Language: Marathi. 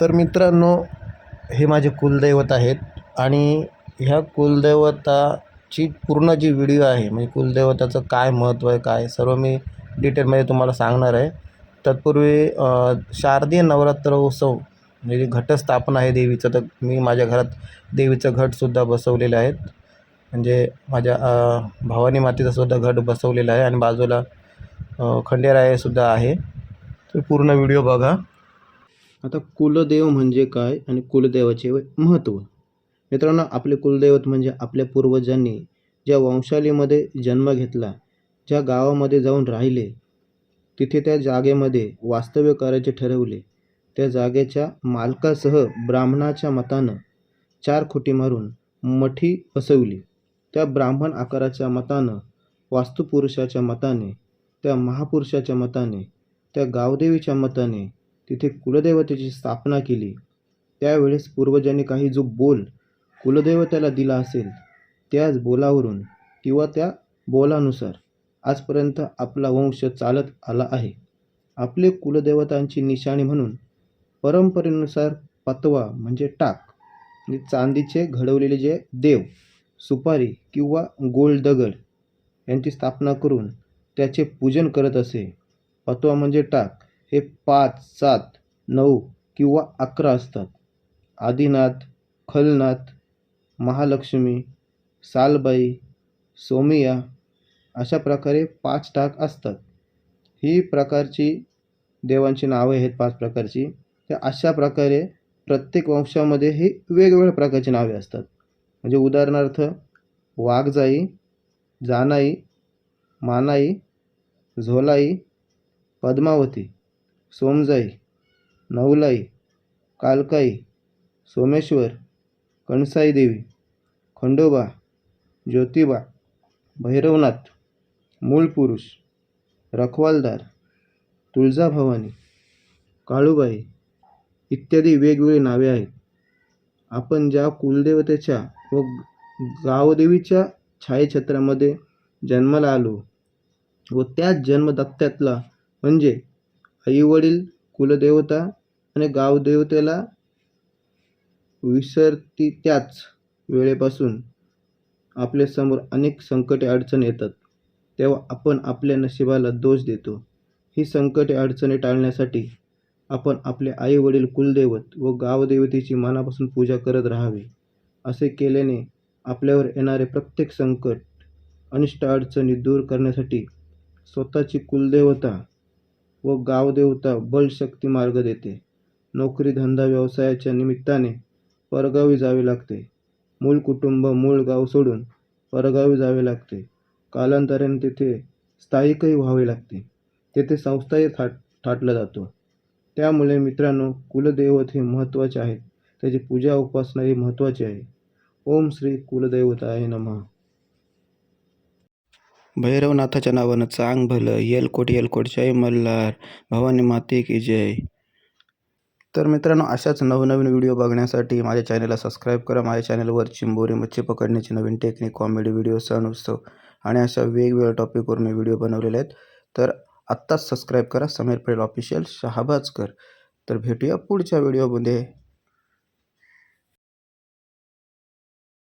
तर मित्रांनो हे माझे कुलदैवत आहेत आणि ह्या कुलदैवताची पूर्ण जी व्हिडिओ आहे म्हणजे कुलदैवताचं काय महत्त्व आहे काय सर्व मी डिटेलमध्ये तुम्हाला सांगणार आहे. तत्पूर्वी शारदीय नवरात्र उत्सव म्हणजे घटस्थापना आहे देवीचं तर मी माझ्या घरात देवीचं घटसुद्धा बसवलेलं आहेत म्हणजे माझ्या भावानी भवानी सुद्धा घट बसवलेला आहे आणि बाजूला खंडेरायसुद्धा आहे. तर पूर्ण व्हिडिओ बघा. आता कुलदेव म्हणजे काय आणि कुलदेवाचे महत्त्व? मित्रांनो आपले कुलदैवत म्हणजे आपल्या पूर्वजांनी ज्या वंशालीमध्ये जन्म घेतला ज्या गावामध्ये जाऊन राहिले तिथे त्या जागेमध्ये वास्तव्य करायचे ठरवले. त्या जागेच्या मालकासह ब्राह्मणाच्या मतानं चार खुटी मारून मठी बसवली. त्या ब्राह्मण आकाराच्या मतानं वास्तुपुरुषाच्या मताने त्या महापुरुषाच्या मताने त्या गावदेवीच्या मताने तिथे कुलदेवतेची स्थापना केली. त्यावेळेस पूर्वजांनी काही जो बोल कुलदेवतेला दिला असेल त्याच बोलावरून किंवा त्या बोलानुसार आजपर्यंत आपला वंश चालत आला आहे. आपले कुलदेवतांची निशाणी म्हणून परंपरेनुसार पतवा म्हणजे टाक आणि चांदीचे घडवलेले जे देव सुपारी किंवा गोल दगड यांची स्थापना करून त्याचे पूजन करत असे. पतवा म्हणजे टाक. हे पाच सात नऊ किंवा अकरा असतात. आदिनाथ खलनाथ महालक्ष्मी सालबाई सोमिया अशा प्रकारे पाच टाक असतात. ही प्रकारची देवांची नावे आहेत पाच प्रकारची. तर अशा प्रकारे प्रत्येक वंशामध्ये ही वेगवेगळ्या प्रकारची नावे असतात. म्हणजे उदाहरणार्थ वाघजाई जानाई मानाई झोलाई पद्मावती. सोमजाई नवलाई कालकाई सोमेश्वर कणसाई देवी खंडोबा ज्योतिबा भैरवनाथ मूळ पुरुष रखवालदार तुळजाभवानी काळूबाई इत्यादी वेगवेगळी नावे आहेत. आपण ज्या कुलदेवतेच्या व गावदेवीच्या छायाछत्रामध्ये जन्माला आलो व त्याच जन्मदत्त्यातला म्हणजे आईवडील कुलदेवता आणि गावदेवतेला विसरती त्याच वेळेपासून आपल्यासमोर अनेक संकटे अडचणी येतात. तेव्हा आपण आपल्या नशिबाला दोष देतो. ही संकटे अडचणी टाळण्यासाठी आपण आपले आई वडील कुलदैवत व गावदेवतेची मनापासून पूजा करत राहावी. असे केल्याने आपल्यावर येणारे प्रत्येक संकट अनिष्ट अडचणी दूर करण्यासाठी स्वतःची कुलदेवता व गावदेवता बलशक्ती मार्ग देते. नोकरी धंदा व्यवसायाच्या निमित्ताने परगावी जावे लागते. मूळ कुटुंब मूळ गाव सोडून परगावी जावे लागते. कालांतराने तिथे स्थायिकही व्हावे लागते. तेथे संस्थाही थाट थाटला जातो. त्यामुळे मित्रांनो कुलदैवत हे महत्त्वाचे आहेत. त्याची पूजा उपासना ही महत्त्वाची आहे. ओम श्री कुलदैवताय नमः. भैरवनाथाच्या नावानं चांग भलं येलकोट येलकोट जय मल्हार भवानी माते की जय. तर मित्रांनो अशाच नवनवीन व्हिडिओ बघण्यासाठी माझ्या चॅनलला सबस्क्राईब करा. माझ्या चॅनलवर चिंबोरी मच्छी पकडण्याची नवीन टेक्निक कॉमेडी व्हिडिओ सण उत्सव आणि अशा वेगवेगळ्या टॉपिकवर मी व्हिडिओ बनवलेले आहेत. तर आत्ताच सबस्क्राईब करा. समीर पटेल ऑफिशियल शहाबाजकर. तर भेटूया पुढच्या व्हिडिओमध्ये.